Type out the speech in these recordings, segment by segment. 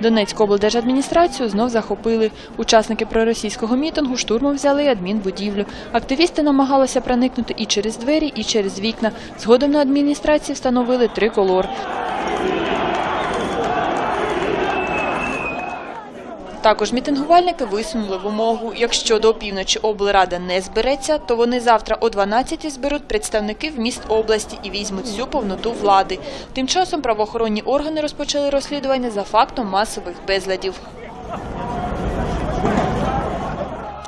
Донецьку облдержадміністрацію знов захопили. Учасники проросійського мітингу штурмом взяли адмінбудівлю. Активісти намагалися проникнути і через двері, і через вікна. Згодом на адміністрації встановили триколор. Також мітингувальники висунули вимогу, якщо до півночі облрада не збереться, то вони завтра о 12 зберуть представників міст області і візьмуть всю повноту влади. Тим часом правоохоронні органи розпочали розслідування за фактом масових безладів.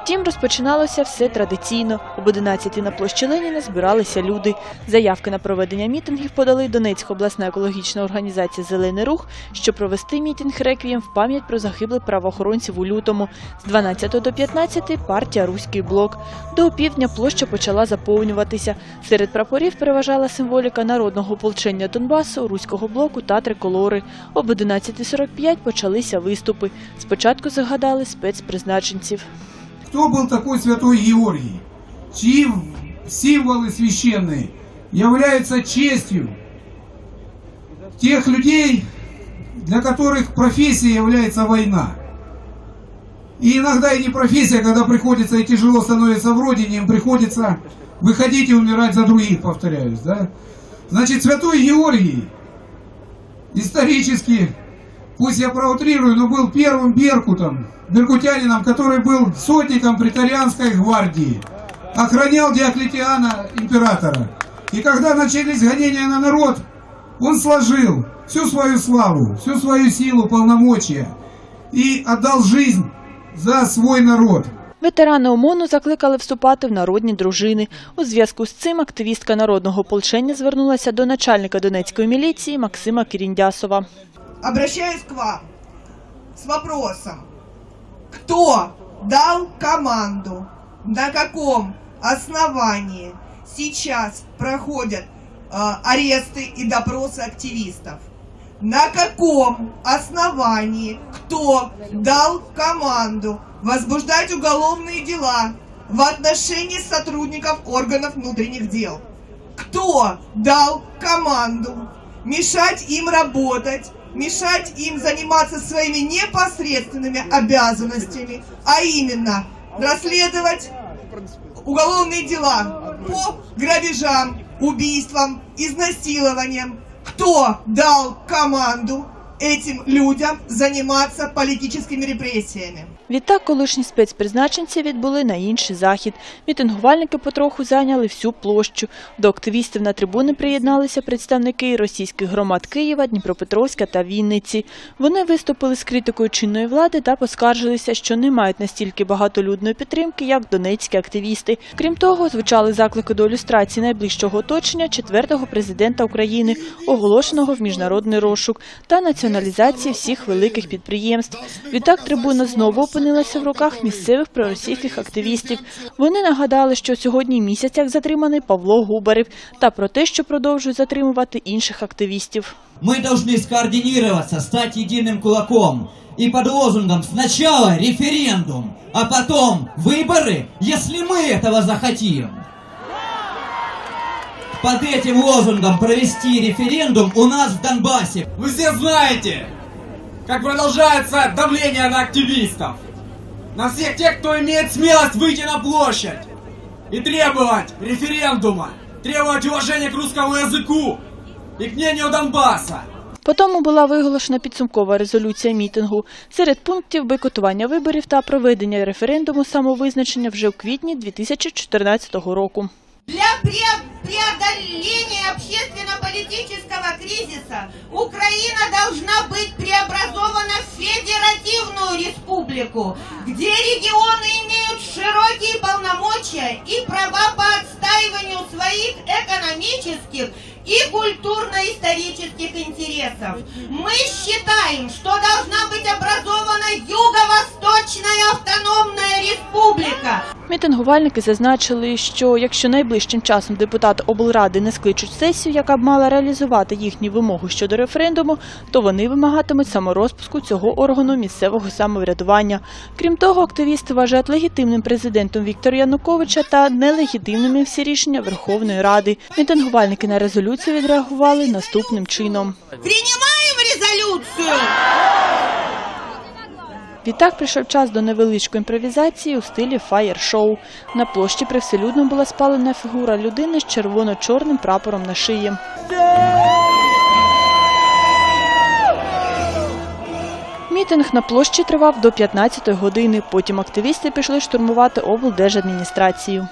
Втім, розпочиналося все традиційно. Об 11 на площі Леніна збиралися люди. Заявки на проведення мітингів подали Донецька обласна екологічна організація Зелений рух, щоб провести мітинг реквієм в пам'ять про загиблих правоохоронців у лютому. З 12 до 15 партія Руський блок. До опівдня площа почала заповнюватися. Серед прапорів переважала символіка народного ополчення Донбасу, Руського блоку та триколори. Об 11.45 почалися виступи. Спочатку загадали спецпризначенців. Кто был такой святой Георгий, чьи символы священные являются честью тех людей, для которых профессия является война. И иногда и не профессия, когда приходится и тяжело становится в родине, им приходится выходить и умирать за других, повторяюсь, да? Значит, святой Георгий исторически пусть я проутрирую, но был первым беркутом, беркутянином, который был сотником претарианской гвардии, охранял Диоклетиана, императора. И когда начались гонения на народ, он сложил всю свою славу, всю свою силу, полномочия и отдал жизнь за свой народ. Ветерани ОМОНу закликали вступати в народні дружини. У зв'язку з цим активістка народного ополчення звернулася до начальника Донецької міліції Максима Кіріндясова. Обращаюсь к вам с вопросом. Кто дал команду, на каком основании сейчас проходят э, аресты и допросы активистов? На каком основании кто дал команду возбуждать уголовные дела в отношении сотрудников органов внутренних дел? Кто дал команду мешать им работать, мешать им заниматься своими непосредственными обязанностями, а именно расследовать уголовные дела по грабежам, убийствам, изнасилованиям. Кто дал команду этим людям заниматься политическими репрессиями? Відтак колишні спецпризначенці відбули на інший захід. Мітингувальники потроху зайняли всю площу. До активістів на трибуни приєдналися представники російських громад Києва, Дніпропетровська та Вінниці. Вони виступили з критикою чинної влади та поскаржилися, що не мають настільки багатолюдної підтримки, як донецькі активісти. Крім того, звучали заклики до ілюстрації найближчого оточення четвертого президента України, оголошеного в міжнародний розшук, та націоналізації всіх великих підприємств. Відтак трибуна знову опинилася в руках місцевих проросійських активістів. Вони нагадали, що сьогодні місяць як затриманий Павло Губарев, та про те, що продовжують затримувати інших активістів. Мы должны скоординироваться, стать единым кулаком. И под лозунгом сначала референдум, а потом выборы, если мы этого захотим. Под этим лозунгом провести референдум у нас в Донбассе. Вы все знаете, как продолжается давление на активистов. На всех тех, кто имеет смелость выйти на площадь и требовать референдума, требовать уважения к русскому языку и к мнению Донбасса. Потому була виголошена підсумкова резолюція мітингу. Серед пунктів бойкотування виборів та проведення референдуму самовизначення вже у квітні 2014 року. Для пре- преодоления общественно-политического кризиса Украина должна быть преобразована в федеративную республику, где регионы имеют широкие полномочия и права по отстаиванию своих экономических и культурно-исторических интересов. Мы считаем, что должна быть образована Юго-Восточная автономная республика, Мітингувальники зазначили, що якщо найближчим часом депутати облради не скличуть сесію, яка б мала реалізувати їхні вимоги щодо референдуму, то вони вимагатимуть саморозпуску цього органу місцевого самоврядування. Крім того, активісти вважають легітимним президентом Віктора Януковича та нелегітимними всі рішення Верховної Ради. Мітингувальники на резолюцію відреагували наступним чином. Принимаем резолюцию? Відтак прийшов час до невеличкої імпровізації у стилі фаєр-шоу. На площі привселюдно була спалена фігура людини з червоно-чорним прапором на шиї. Мітинг на площі тривав до 15-ї години. Потім активісти пішли штурмувати облдержадміністрацію.